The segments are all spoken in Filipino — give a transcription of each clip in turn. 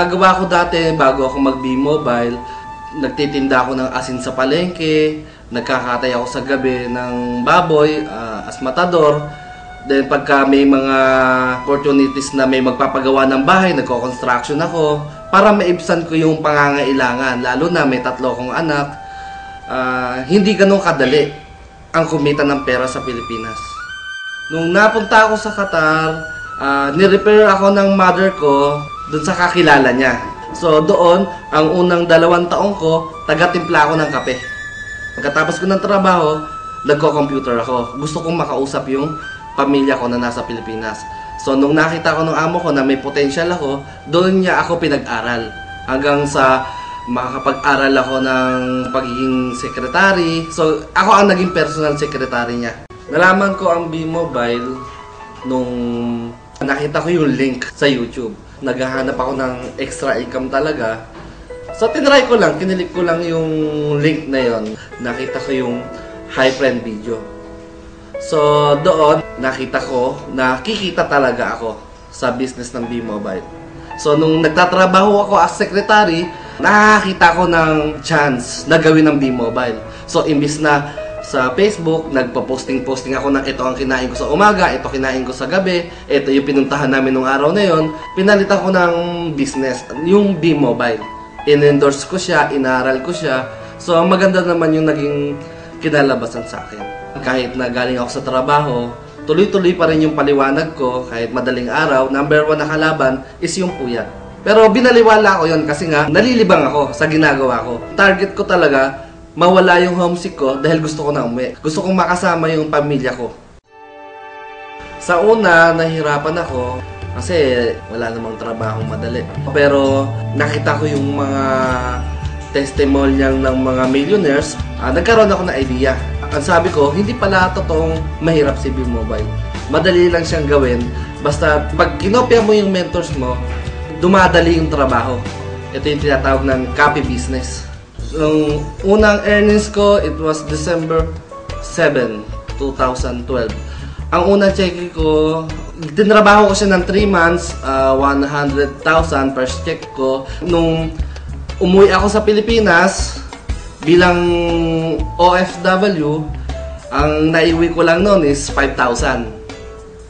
ginagawa ko dati bago ako mag B-Mobile, nagtitinda ako ng asin sa palengke, nagkakatay ako sa gabi ng baboy, ah, as matador. Then pagka may mga opportunities na may magpapagawa ng bahay, nagko-construction ako para maibsan ko yung pangangailangan. Lalo na may tatlo akong anak. Ah, hindi ganun kadali ang kumita ng pera sa Pilipinas. Nung napunta ako sa Qatar, ah, ni-repair ako ng mother ko dun sa kakilala niya. So doon, ang unang dalawang taong ko, taga-timpla ako ng kape. Pagkatapos ko ng trabaho, nagko-computer ako. Gusto kong makausap yung pamilya ko na nasa Pilipinas. So nung nakita ko ng amo ko na may potential ako, doon niya ako pinag-aral. Hanggang sa makakapag-aral ako ng pagiging secretary. So ako ang naging personal secretary niya. Nalaman ko ang B-Mobile nung nakita ko yung link sa YouTube. Naghahanap ako ng extra income talaga. So tinry ko lang, kinilik ko lang yung link na yon. Nakita ko yung high friend video. So doon, nakita ko na kikita talaga ako sa business ng B-Mobile. So nung nagtatrabaho ako as secretary, nakakita ko ng chance na gawin ng B-Mobile. So imbis na sa Facebook, nagpa-posting-posting ako ng ito ang kinain ko sa umaga, ito kinain ko sa gabi, ito yung pinuntahan namin nung araw na yon. Pinalitan ko ng business, yung B-Mobile. In-endorse ko siya, inaral ko siya. So maganda naman yung naging kinalabasan sa akin. Kahit na galing ako sa trabaho, tuloy-tuloy pa rin yung paliwanag ko kahit madaling araw. Number one na kalaban is yung puyat. Pero binaliwala ko yon kasi nga nalilibang ako sa ginagawa ko. Target ko talaga mawala yung homesick ko dahil gusto ko na umuwi. Gusto kong makasama yung pamilya ko. Sa una, nahirapan ako kasi wala namang trabaho madali. Pero nakita ko yung mga testimonial ng mga millionaires, ah, nagkaroon ako ng idea. Ang sabi ko, hindi pala totoong mahirap si B-Mobile. Madali lang siyang gawin. Basta pag kinopya mo yung mentors mo, dumadali yung trabaho. Ito yung tinatawag ng copy business. Nung unang earnings ko, it was December 7, 2012. Ang unang check ko, tinrabaho ko siya ng 3 months, ah, 100,000 per check ko. Nung umuwi ako sa Pilipinas, bilang OFW, ang naiwi ko lang noon is 5,000.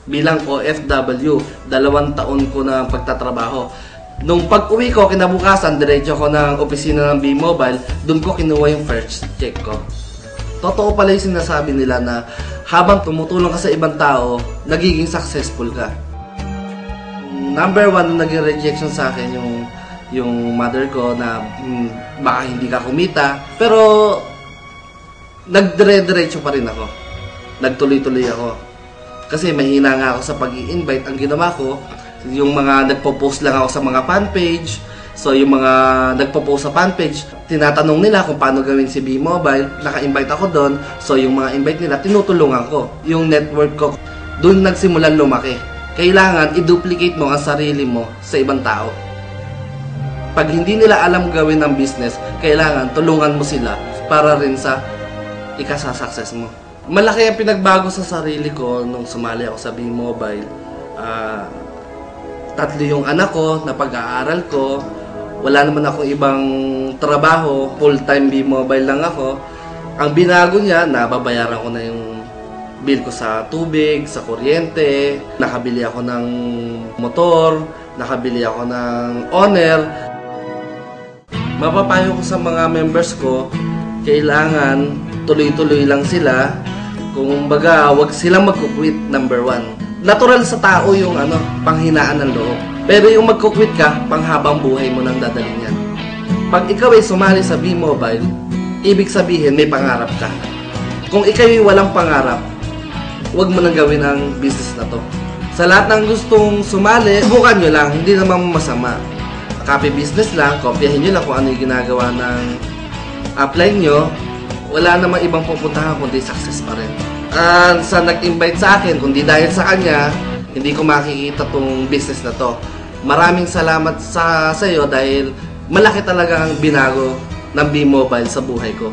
Bilang OFW, dalawang taon ko na pagtatrabaho. Nung pag-uwi ko, kinabukasan, diretso ko ng opisina ng B-Mobile, doon ko kinuha yung first check ko. Totoo pala yung sinasabi nila na habang tumutulong ka sa ibang tao, nagiging successful ka. Number one na naging rejection sa akin yung yung mother ko na mm, baka hindi ka kumita. Pero nagdire-diretso pa rin ako. Nagtuloy-tuloy ako. Kasi mahina nga ako sa pag invite Ang ginawa ko, yung mga nagpo-post lang ako sa mga fan page. So yung mga nagpo-post sa fan page, tinatanong nila kung paano gawin si B-Mobile. Naka-invite ako doon. So yung mga invite nila, tinutulungan ko. Yung network ko, doon nagsimulan lumaki. Kailangan i-duplicate mo ang sarili mo sa ibang tao. Pag hindi nila alam gawin ng business, kailangan tulungan mo sila para rin sa ikasa-success mo. Malaki ang pinagbago sa sarili ko nung sumali ako sa B-Mobile. Ah, tatlo yung anak ko na pag-aaral ko. Wala naman akong ibang trabaho. Full-time B-Mobile lang ako. Ang binago niya, nababayaran ko na yung bill ko sa tubig, sa kuryente. Nakabili ako ng motor. Nakabili ako ng owner. Mapapayo ko sa mga members ko, kailangan tuloy-tuloy lang sila. Kung baga, wag silang magkukwit, number one. Natural sa tao yung ano, panghinaan ng loob. Pero yung magkukwit ka, panghabang buhay mo nang dadalhin yan. Pag ikaw ay sumali sa B-Mobile, ibig sabihin may pangarap ka. Kung ikaw ay walang pangarap, wag mo nang gawin ang business na to. Sa lahat ng gustong sumali, subukan nyo lang, hindi naman masama. Copy business lang, kopyahin nyo lang kung ano yung ginagawa ng apply nyo. Wala namang ibang pupuntahan kundi success pa rin. At sa nag-invite sa akin, kundi dahil sa kanya, hindi ko makikita tong business na to. Maraming salamat sa sa'yo dahil malaki talaga ang binago ng B-Mobile sa buhay ko.